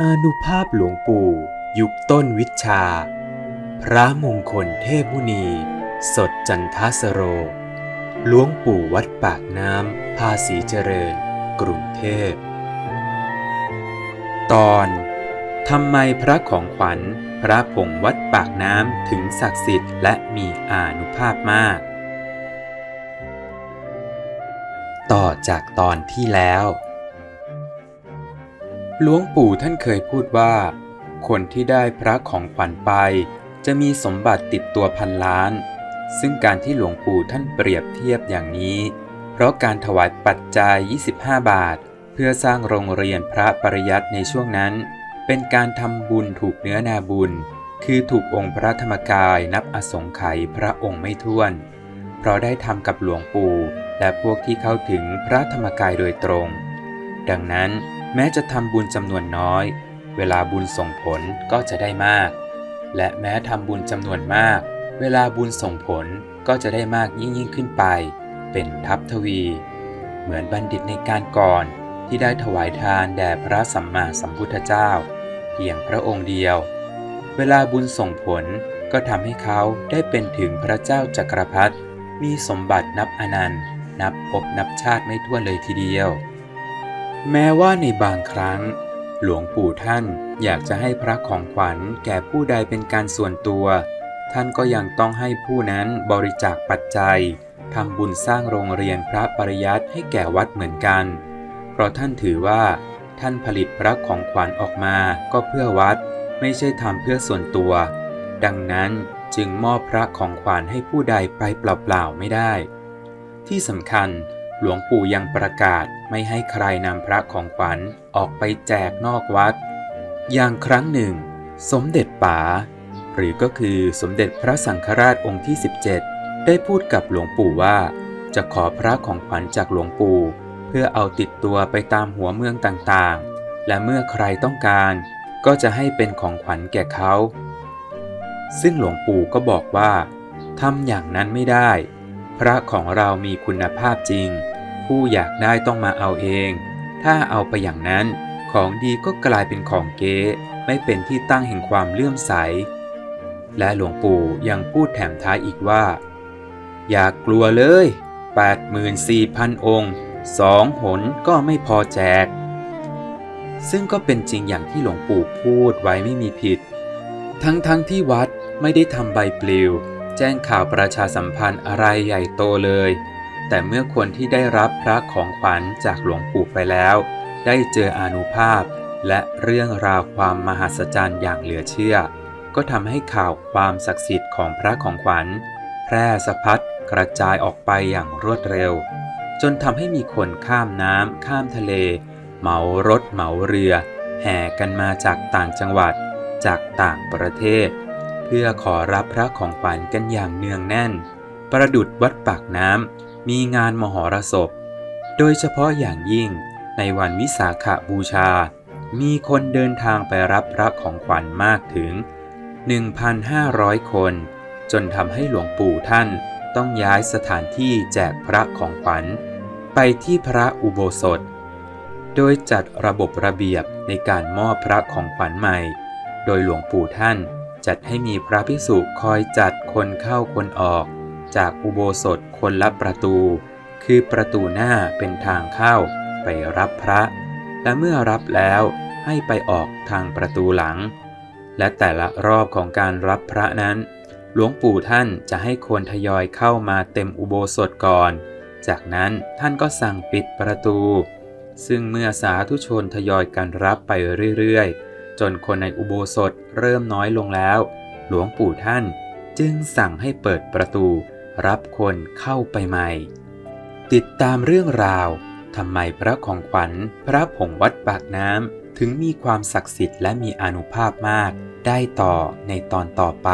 อานุภาพหลวงปู่ ยุคต้นวิชา พระมงคลเทพมุนี สดจันทสโรหลวงปู่วัดปากน้ำภาษีเจริญ กรุงเทพ ตอนทำไมพระของขวัญพระผงวัดปากน้ำถึงศักดิ์สิทธิ์และมีอานุภาพมาก ต่อจากตอนที่แล้ว หลวงปู่ท่านเคยพูดว่า คนที่ได้พระของขวัญไป จะมีสมบัติติดตัวพันล้าน ซึ่งการที่หลวงปู่ท่านเปรียบเทียบอย่างนี้ เพราะการถวายปัจจัย 25 บาท เพื่อสร้างโรงเรียนพระปริยัติในช่วงนั้น เป็นการทำบุญถูกเนื้อนาบุญ คือถูกองค์พระธรรมกายนับอสงไขยพระองค์ไม่ท้วน เพราะได้ทำกับหลวงปู่และพวกที่เข้าถึงพระธรรมกายโดยตรง ดังนั้น แม้จะทำบุญจำนวนน้อย เวลาบุญส่งผลก็จะได้มาก และแม้ทำบุญจำนวนมาก เวลาบุญส่งผลก็จะได้มากยิ่งยิ่งขึ้นไป เป็นทัพทวี เหมือนบัณฑิตในการก่อนที่ได้ถวายทานแด่พระสัมมาสัมพุทธเจ้า เพียงพระองค์เดียว เวลาบุญส่งผลก็ทำให้เขาได้เป็นถึงพระเจ้าจักรพรรดิมีสมบัตินับอนันต์ นับพบนับชาติไม่ทั่วเลยทีเดียว แม้ว่าในบางครั้ง หลวงปู่ท่านอยากจะให้พระของขวัญแก่ผู้ใดเป็นการส่วนตัว ท่านก็ยังต้องให้ผู้นั้นบริจาคปัจจัยทำบุญสร้างโรงเรียนพระปริยัติให้แก่วัดเหมือนกัน เพราะท่านถือว่า ท่านผลิตพระของขวัญออกมาก็เพื่อวัด ไม่ใช่ทำเพื่อส่วนตัว ดังนั้นจึงมอบพระของขวัญให้ผู้ใดไปเปล่าๆไม่ได้ ที่สำคัญ หลวงปู่ยังประกาศไม่ให้ใครนำพระของขวัญออกไปแจกนอกวัด อย่างครั้งหนึ่ง สมเด็จป๋าหรือก็คือสมเด็จพระสังฆราชองค์ที่ 17 ได้พูดกับหลวงปู่ว่า จะขอพระของขวัญจากหลวงปู่ เพื่อเอาติดตัวไปตามหัวเมืองต่างๆ และเมื่อใครต้องการก็จะให้เป็นของขวัญแก่เขา ซึ่งหลวงปู่ก็บอกว่าทำอย่างนั้นไม่ได้ พระของเรามีคุณภาพจริง ผู้อยากได้ต้องมาเอาเอง ถ้าเอาไปอย่างนั้น ของดีก็กลายเป็นของเก๊ไม่เป็นที่ตั้งแห่งความเลื่อมใส และหลวงปู่ยังพูดแถมท้ายอีกว่า อย่ากกลัวเลย 84,000 องค์สองหนก็ไม่พอแจก ซึ่งก็เป็นจริงอย่างที่หลวงปู่พูดไว้ไม่มีผิด ทั้งๆทที่วัดไม่ได้ทำใบปลิว แจ้งข่าวประชาสัมพันธ์อะไรใหญ่โตเลย แต่เมื่อคนที่ได้รับพระของขวัญจากหลวงปู่ไปแล้ว ได้เจออานุภาพ และเรื่องราวความมหัศจรรย์อย่างเหลือเชื่อ ก็ทำให้ข่าวความศักดิ์สิทธิ์ของพระของขวัญ แพร่สะพัดกระจายออกไปอย่างรวดเร็ว จนทำให้มีคนข้ามน้ำข้ามทะเล เหมารถเหมาเรือ แห่กันมาจากต่างจังหวัด จากต่างประเทศ เพื่อขอรับพระของขวัญกันอย่างเนืองแน่น ประดุดวัดปากน้ำ มีงานมหรสพ โดยเฉพาะอย่างยิ่งในวันวิสาขบูชา มีคนเดินทางไปรับพระของขวัญมากถึง 1,500 คน จนทำให้หลวงปู่ท่านต้องย้ายสถานที่แจกพระของขวัญ ไปที่พระอุโบสถ โดยจัดระบบระเบียบในการมอบพระของขวัญใหม่ โดยหลวงปู่ท่านจัดให้มีพระภิกษุคอยจัดคนเข้าคนออก จากอุโบสถคนละประตู คือประตูหน้าเป็นทางเข้าไปรับพระ และเมื่อรับแล้วให้ไปออกทางประตูหลัง และแต่ละรอบของการรับพระนั้น หลวงปู่ท่านจะให้คนทยอยเข้ามาเต็มอุโบสถก่อน จากนั้นท่านก็สั่งปิดประตู ซึ่งเมื่อสาธุชนทยอยกันรับไปเรื่อยๆ จนคนในอุโบสถเริ่มน้อยลงแล้ว หลวงปู่ท่านจึงสั่งให้เปิดประตู รับคนเข้าไปใหม่ ติดตามเรื่องราวทำไมพระของขวัญ พระผงวัดปากน้ำถึงมีความศักดิ์สิทธิ์และมีอานุภาพมาก ได้ต่อในตอนต่อไป